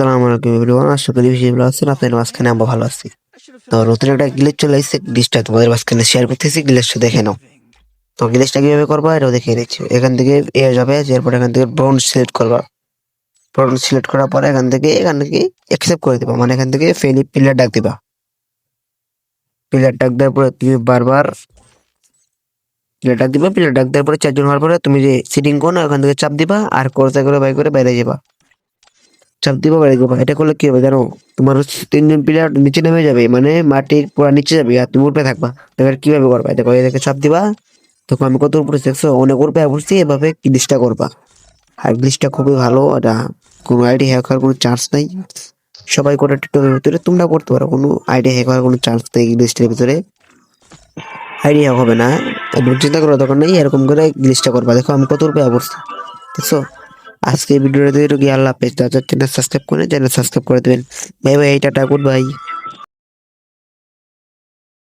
আসসালামু আলাইকুম এভরিওয়ান, আশা করি বেশি ভালো আছেন। আপনাদের মাঝখানে আমরা ভালো আছি। তো নতুন একটা গ্লিচ চলে এসেছে। গ্লিচটা তোমাদের মাঝখানে শেয়ার করতেছি। গ্লিচটা দেখে নাও। তো গ্লিচটা কীভাবে করবা এটাও দেখিয়ে দিচ্ছি এখান থেকে এ যাবে, এরপর এখান থেকে ব্রাউন সিলেক্ট করবা। ব্রাউন সিলেক্ট করার পরে এখান থেকে এখান থেকে অ্যাকসেপ্ট করে দিবা। মানে এখান থেকে ফেলি পিলার ডাক দিবা। পিলার ডাক দেওয়ার পরে তুমি বারবার পিলার ডাক দিবা। পিলার ডাক দেওয়ার পরে চারজন হওয়ার পরে তুমি যে সিটিং করো না, ওখান থেকে চাপ দিবা। আর কোর্সা করে বাই করে বাইরে যাবা। চাপ দিবা যাবা এটা করলে কি হবে জানো? তোমার তিনজন প্লেয়ার নিচে নেমে যাবে মানে মাটির পুরা নিচে যাবে আর তুমি উপরে থাকবা। এবার কীভাবে করবা? দেখো এটাকে চাপ দিবা। তখন আমি কত উপরে দেখছ? অনেক উপরে বসছি এভাবে গ্লিচটা করবা। আর গ্লিচটা খুবই ভালো, এটা কোনো আইডি হ্যাক হওয়ার কোনো চান্স নাই। সবাই করে টিকটকের ভিতরে তোমরা করতে পারো, কোনো আইডি হ্যাক হওয়ার কোনো চান্স নেই গ্লিচটার ভিতরে। আইডি হ্যাক হবে না। চিন্তা করার দরকার নেই, এরকম করে গ্লিচটা করবা। দেখো, আমি কত উপরে বসছি দেখছ? আজকে ভিডিওটা দিয়ে রোগী আল্লাহ পেজ সাবস্ক্রাইব করে চ্যানেল সাবস্ক্রাইব করে দেবেন। ভাই ভাই এইটা গুড বাই।